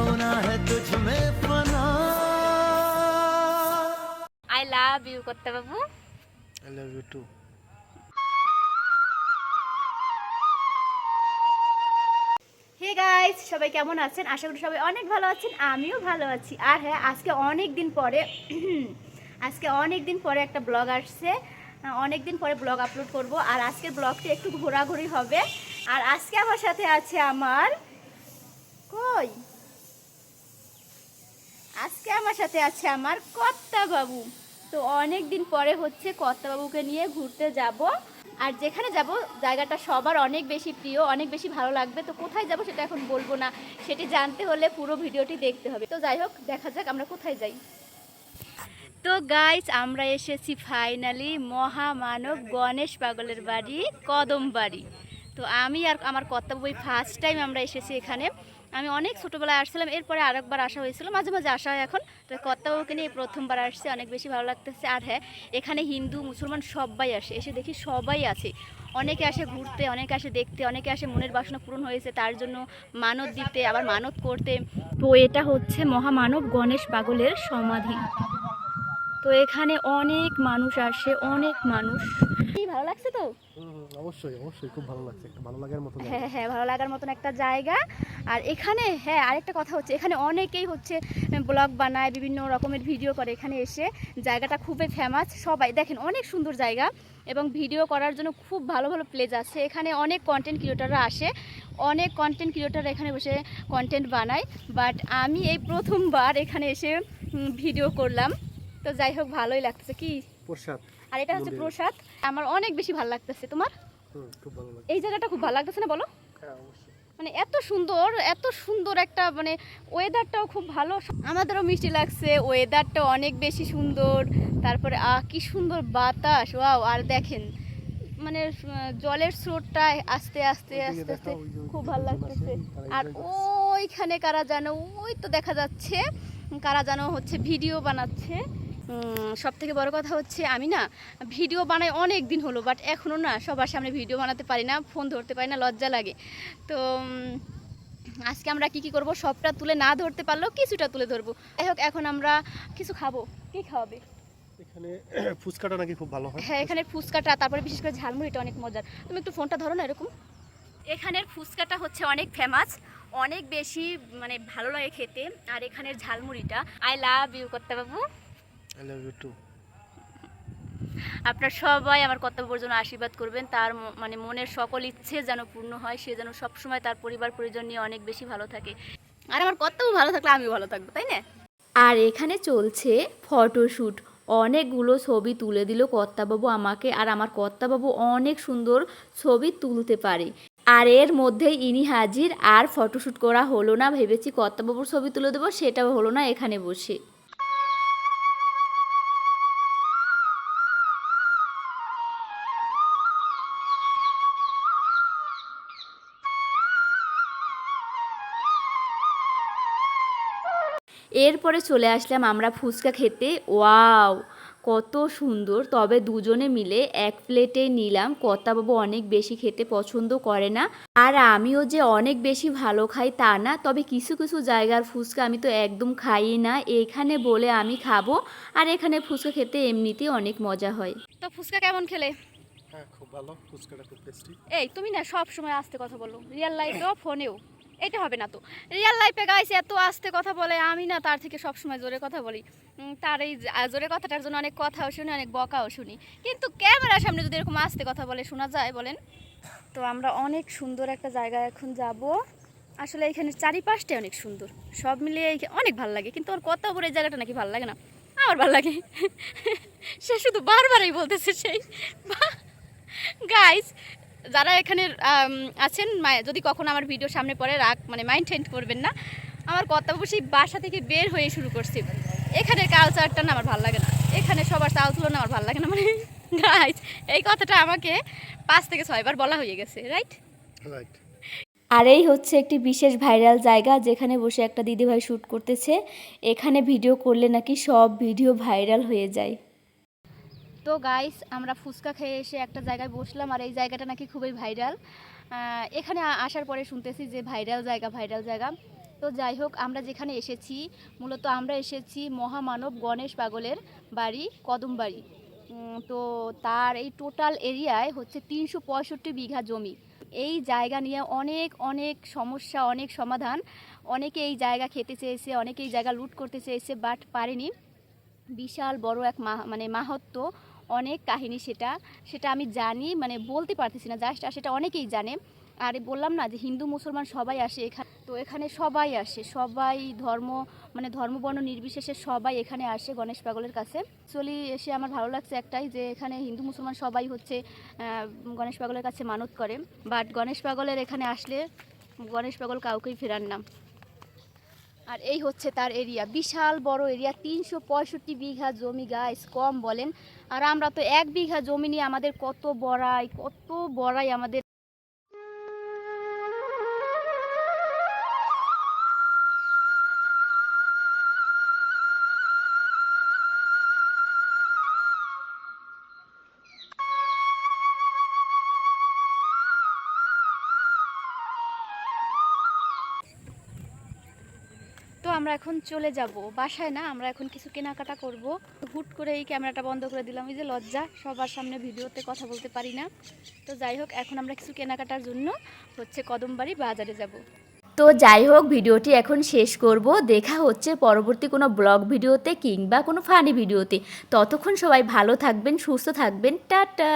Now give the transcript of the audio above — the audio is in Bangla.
होना है तुझ में फना আই লাভ ইউ করতে বাবু I love you too hey guys সবাই কেমন আছেন আশা করি সবাই অনেক ভালো আছেন আমিও ভালো আছি আর হ্যাঁ আজকে অনেক দিন পরে আজকে অনেক দিন পরে একটা ব্লগ আসছে অনেক দিন পরে ব্লগ আপলোড করব আর আজকের ব্লগটি একটু ঘোরাঘুরি হবে আর আজকে আমার সাথে আছে আমার কই আজকে আমার সাথে আছে আমার কর্তা বাবু তো অনেক দিন পরে হচ্ছে কর্তা বাবুকে নিয়ে ঘুরতে যাব। আর যেখানে যাব, জায়গাটা সবার অনেক বেশি প্রিয়, অনেক বেশি ভালো লাগবে। তো কোথায় যাব সেটা এখন বলব না, সেটি জানতে হলে পুরো ভিডিওটি দেখতে হবে। তো যাই হোক, দেখা যাক আমরা কোথায় যাই। তো গাইস আমরা এসেছি ফাইনালি মহামানব গণেশ পাগলের বাড়ি কদম বাড়ি তো আমি আর আমার কর্তাবু ফার্স্ট টাইম আমরা এসেছি এখানে। আমি অনেক ছোটোবেলায় আসছিলাম এরপরে আরেকবার আসা হয়েছিল। মাঝে মাঝে আসা হয় এখন। তো কর্তাবুকে নিয়ে প্রথমবার আসছে অনেক বেশি ভালো লাগতেছে। আর হ্যাঁ এখানে হিন্দু মুসলমান সবাই আসে। এসে দেখি সবাই আছে। অনেকে আসে ঘুরতে অনেকে আসে দেখতে অনেকে আসে মনের বাসনা পূরণ হয়েছে তার জন্য মানত দিতে আবার মানত করতে। তো এটা হচ্ছে মহামানব গণেশ পাগলের সমাধি। তো এখানে অনেক মানুষ আসে অনেক মানুষ। কি ভালো লাগছে তো? অবশ্যই অবশ্যই। খুব ভালো লাগছে ভালো লাগার মতো হ্যাঁ হ্যাঁ ভালো লাগার মতন একটা জায়গা। আর এখানে হ্যাঁ আরেকটা কথা হচ্ছে এখানে অনেকেই হচ্ছে ব্লগ বানায় বিভিন্ন রকমের ভিডিও করে এখানে এসে। জায়গাটা খুবই ফেমাস। সবাই দেখেন অনেক সুন্দর জায়গা এবং ভিডিও করার জন্য খুব ভালো ভালো প্লেস আছে। এখানে অনেক কন্টেন্ট ক্রিয়েটাররা আসে। অনেক কন্টেন্ট ক্রিয়েটাররা এখানে বসে কন্টেন্ট বানায়। বাট আমি এই প্রথমবার এখানে এসে ভিডিও করলাম। তো যাই হোক ভালোই লাগতেছে। কি? প্রসাদ। আর এটা হচ্ছে প্রসাদ। আমার অনেক বেশি ভালো লাগতেছে। তোমার? এই জায়গাটা খুব ভালো লাগতেছে না বলো? হ্যাঁ অবশ্যই। মানে এত সুন্দর এত সুন্দর একটা মানে ওয়েদারটাও খুব ভালো। আমাদেরও মিষ্টি লাগছে ওয়েদারটা অনেক বেশি সুন্দর। তারপরে আহ কি সুন্দর বাতাস ওয়াও আর দেখেন মানে জলের স্রোতটা আস্তে আস্তে আস্তে আস্তে খুব ভালো লাগতেছে। আর ওইখানে কারা জানো ওই তো দেখা যাচ্ছে কারা জানো হচ্ছে ভিডিও বানাচ্ছে। সব থেকে বড় কথা হচ্ছে আমি না ভিডিও বানাই অনেক দিন হলো বাট এখনও না সবার সামনে ভিডিও বানাতে পারি না ফোন ধরতে পারি না লজ্জা লাগে। তো আজকে আমরা কি কি করব? সবটা তুলে না ধরতে পারলেও কিছুটা তুলে ধরবো। যাই হোক এখন আমরা কিছু খাব। কি খাওয়াবে? এখানে ফুচকাটা নাকি খুব ভালো হয়? হ্যাঁ এখানের ফুচকাটা তারপরে বিশেষ করে ঝালমুড়িটা অনেক মজার। তুমি একটু ফোনটা ধরো না এরকম। এখানের ফুচকাটা হচ্ছে অনেক ফেমাস অনেক বেশি মানে ভালো লাগে খেতে। আর এখানের ঝালমুড়িটা আই লাভ ইউ করতে বাবু আই লাভ ইউ টু আপনার সবাই আমার কর্তব্যের জন্য আশীর্বাদ করবেন। তার মানে মনের সকল ইচ্ছে যেন পূর্ণ হয় সে যেন সবসময় তার পরিবার পরিজন নিয়ে অনেক বেশি ভালো থাকে। আর আমার কর্তব্য ভালো থাকলে আমি ভালো থাকব তাই না? আর এখানে চলছে ফটোশ্যুট অনেকগুলো ছবি তুলে দিল কর্তাবাবু আমাকে আর আমার কর্তাবাবু অনেক সুন্দর ছবি তুলতে পারে। আর এর মধ্যেই ইনি হাজির আর ফটোশ্যুট করা হলো না। ভেবেছি কর্তাবাবুর ছবি তুলে দেবো সেটাও হলো না এখানে বসে। এরপরে চলে আসলাম আমরা ফুচকা খেতে। ওয়াও কত সুন্দর। তবে দুজনে মিলে এক প্লেটে নিলাম। কর্তাবাবু অনেক বেশি খেতে পছন্দ করে না। আর আমিও যে অনেক বেশি ভালো খাই তা না। তবে কিছু কিছু জায়গার ফুচকা আমি তো একদম খাই না। এখানে বলে আমি খাব। আর এখানে ফুচকা খেতে এমনিতেই অনেক মজা হয়। তো ফুচকা কেমন খেলে? হ্যাঁ খুব ভালো। ফুচকাটা খুব টেস্টি এই তুমি না সব সময় আস্তে কথা বলো। রিয়েল লাইফেও ফোনেও এটা হবে না তো। রিয়েল লাইফে গাইস এত আস্তে কথা বলে, আমি না তার থেকে সব সময় জোরে কথা বলি। তার এই জোরে কথাটার জন্য অনেক কথাও শুনি, অনেক বকাও শুনি। কিন্তু ক্যামেরার সামনে যদি এরকম আস্তে কথা বলে, শোনা যায়, বলেন। তো আমরা অনেক সুন্দর একটা জায়গায় এখন যাব। আসলে এখানে চারিপাশটাই অনেক সুন্দর। সব মিলিয়ে অনেক ভালো লাগে। কিন্তু ওর বড় এই জায়গাটা নাকি ভালো লাগে না? আমার ভালো লাগে। সে শুধু বারবারই বলতেছে সেই। গাইস যারা এখানে আছেন যদি কখনো আমার ভিডিও সামনে পড়ে রাগ মানে মাইন্ড টেন্ট করবেন না। আমার কথা সেই বাসা থেকে বের হয়ে শুরু করছে। এখানের কালচারটা না আমার ভালো লাগে না। এখানে সবার চাল তুলনা আমার ভালো লাগে না মানে গাইস এই কথাটা আমাকে পাঁচ থেকে ছয়বার বলা হয়ে গেছে রাইট রাইট আর এই হচ্ছে একটি বিশেষ ভাইরাল জায়গা যেখানে বসে একটা দিদিভাই শ্যুট করতেছে। এখানে ভিডিও করলে নাকি সব ভিডিও ভাইরাল হয়ে যায়। তো গাইস আমরা ফুচকা খেয়ে এসে একটা জায়গায় বসলাম আর এই জায়গাটা নাকি খুবই ভাইরাল এখানে আসার পরে শুনতেছি যে ভাইরাল জায়গা ভাইরাল জায়গা। তো যাই হোক আমরা যেখানে এসেছি মূলত আমরা এসেছি মহামানব গণেশ পাগলের বাড়ি কদমবাড়ি। উম, তো তার এই টোটাল এরিয়ায় হচ্ছে তিনশো পঁয়ষট্টি বিঘা জমি। এই জায়গা নিয়ে অনেক অনেক সমস্যা অনেক সমাধান। অনেকে এই জায়গা খেতে চেয়েছে অনেকে এই জায়গা লুট করতে চেয়েছে বাট পারেনি। বিশাল বড় এক মানে মাহাত্ম অনেক কাহিনী সেটা সেটা আমি জানি মানে বলতে পারতেছি না, জাস্ট আর সেটা অনেকেই জানে। আর বললাম না যে হিন্দু, মুসলমান সবাই আসে এখানে তো এখানে সবাই আসে, সবাই ধর্ম মানে ধর্মবর্ণ নির্বিশেষে সবাই এখানে আসে গণেশ পাগলের কাছে। অ্যাকচুয়ালি এসে আমার ভালো লাগছে একটাই যে এখানে হিন্দু, মুসলমান সবাই হচ্ছে গণেশ পাগলের কাছে মানত করে। বাট গণেশ পাগলের এখানে আসলে গণেশ পাগল কাউকেই ফেরান না আর এই হচ্ছে তার এরিয়া বিশাল বড় এরিয়া তিনশো পঁয়ষট্টি বিঘা জমি গাছ কম বলেন। আর আমরা তো এক বিঘা জমি নিয়ে আমাদের কত বড়াই কত বড়াই আমাদের আমরা এখন চলে যাব। বাসায় না, আমরা এখন কিছু কেনাকাটা করব। হুট করে এই ক্যামেরাটা বন্ধ করে দিলাম। এই যে লজ্জা, সবার সামনে ভিডিওতে কথা বলতে পারি না। তো যাই হোক, এখন আমরা কিছু কেনাকাটার জন্য হচ্ছে কদমবাড়ি বাজারে যাব। তো যাই হোক, ভিডিওটি এখন শেষ করব। দেখা হচ্ছে পরবর্তী কোনো ব্লগ ভিডিওতে কিংবা কোনো ফানি ভিডিওতে। ততক্ষণ সবাই ভালো থাকবেন, সুস্থ থাকবেন। টাটা!